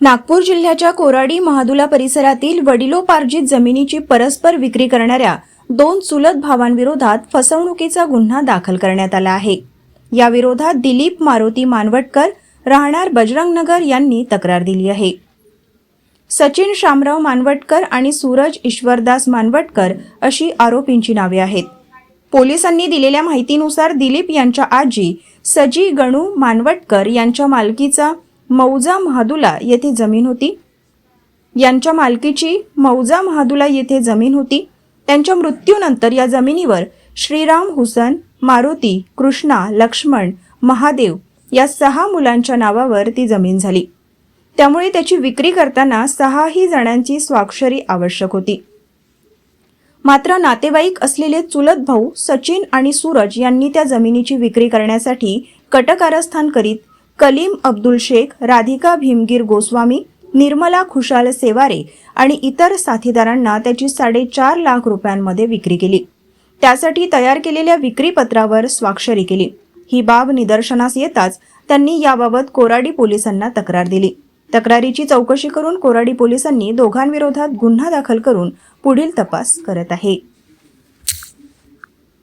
नागपूर जिल्ह्याच्या कोराडी महादुला परिसरातील वडिलोपार्जित जमिनीची परस्पर विक्री करणाऱ्या दोन चुलत भावांविरोधात फसवणुकीचा गुन्हा दाखल करण्यात आला आहे. याविरोधात दिलीप मारुती मानवटकर राहणार बजरंगनगर यांनी तक्रार दिली आहे. सचिन शामराव मानवटकर आणि सूरज ईश्वरदास मानवटकर अशी आरोपींची नावे आहेत. पोलिसांनी दिलेल्या माहितीनुसार दिलीप यांच्या आजी सजी गणू मानवटकर यांच्या मालकीचा मौजा महादुला येथे जमीन होती. यांच्या मालकीची मौजा महादुला येथे जमीन होती. त्यांच्या मृत्यूनंतर या जमिनीवर श्रीराम हुसन मारुती कृष्णा लक्ष्मण महादेव या सहा मुलांच्या नावावर ती जमीन झाली. त्यामुळे त्याची विक्री करताना सहाही जणांची स्वाक्षरी आवश्यक होती. मात्र नातेवाईक असलेले चुलत भाऊ सचिन आणि सूरज यांनी त्या जमिनीची विक्री करण्यासाठी कटकारस्थान करीत कलीम अब्दुल शेख राधिका भीमगीर गोस्वामी निर्मला खुशाल सेवारे आणि इतर साथीदारांना त्याची साडेचार लाख रुपयांमध्ये विक्री केली. त्यासाठी तयार केलेल्या विक्रीपत्रावर स्वाक्षरी केली. ही बाब निदर्शनास येताच त्यांनी याबाबत कोराडी पोलिसांना तक्रार दिली. तक्रारीची चौकशी करून कोराडी पोलिसांनी दोघांविरोधात गुन्हा दाखल करून पुढील तपास करत आहे.